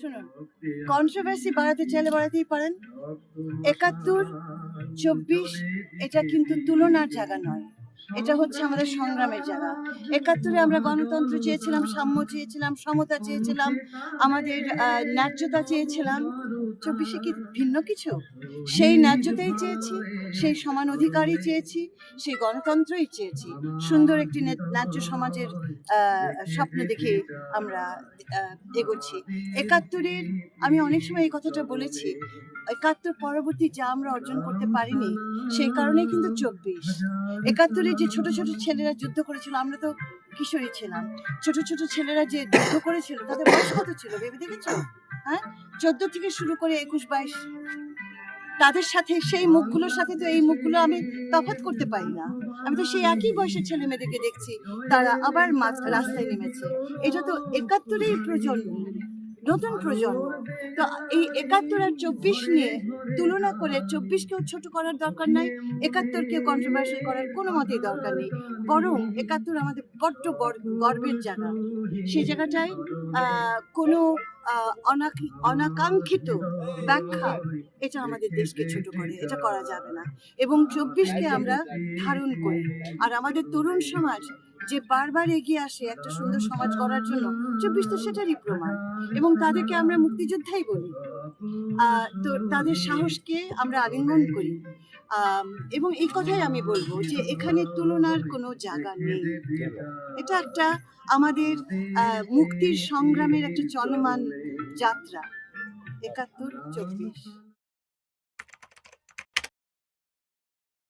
শুনুন কন্ট্রোভার্সি বাড়াতে চাইলে বাড়াতেই পারেন। একাত্তর চব্বিশ এটা কিন্তু তুলনার জায়গা নয়। এটা হচ্ছে আমাদের সংগ্রামের জায়গা। একাত্তরে আমরা গণতন্ত্র চেয়েছিলাম সাম্য চেয়েছিলাম সমতা চেয়েছিলাম আমাদের ন্যায্যতা চেয়েছিলাম। চব্বিশে কি ভিন্ন কিছু? সেই ন্যায্যতাই চেয়েছি সেই সমান অধিকারই চেয়েছি সেই গণতন্ত্রই চেয়েছি। সুন্দর একটি ন্যা- ন্যায্য সমাজের স্বপ্ন দেখে আমরা এগোচ্ছি। একাত্তরের আমি অনেক সময় এই কথাটা বলেছি একাত্তর পরবর্তী যা আমরা অর্জন করতে পারিনি সেই কারণেই কিন্তু চব্বিশ। একাত্তরে যে ছোট ছোট ছেলেরা যুদ্ধ করেছিল আমরা তো কিশোরী ছিলাম। ছোট ছোট ছেলেরা যে যুদ্ধ করেছিল তাদের বয়স কত ছিল? ভেবে দেখেছ? হ্যাঁ? চোদ্দ থেকে শুরু করে একুশ, বাইশ। তাদের সাথে, সেই মুখগুলোর সাথে তো এই মুখগুলো আমি তফাৎ করতে পারি না। আমি তো সেই একই বয়সের ছেলে মেয়েদেরকে দেখছি, তারা আবার মাঝ, রাস্তায় নেমেছে। এটা তো একাত্তরেই প্রজন্ম, নতুন প্রজন্ম। তো এই একাত্তর আর চব্বিশ নিয়ে তুলনা করে চব্বিশকেও ছোট করার দরকার নাই একাত্তরকে কন্ট্রোভার্সি করার কোনো মতেই দরকার নেই। বরং একাত্তর আমাদের বড্ড বড়- গর্বের জায়গা। সেই জায়গাটায় কোনো অনাকাঙ্ক্ষিত ব্যাখ্যা। এটা আমাদের দেশকে ছোট করে, এটা করা যাবে না। এবং চব্বিশকে আমরা ধারণ করি। আর আমাদের তরুণ সমাজ যে বারবার এগিয়ে আসে একটা সুন্দর সমাজ গড়ার জন্য চব্বিশ তো সেটারই প্রমাণ। এবং তাদেরকে আমরা মুক্তিযোদ্ধাই বলি। তো তাদের সাহসকে আমরা আলিঙ্গন করি। এবং এই কথাই আমি বলব যে এখানে তুলনার কোনো জায়গা নেই। এটা একটা আমাদের মুক্তির সংগ্রামের একটা চলমান যাত্রা। একাত্তর, চব্বিশ।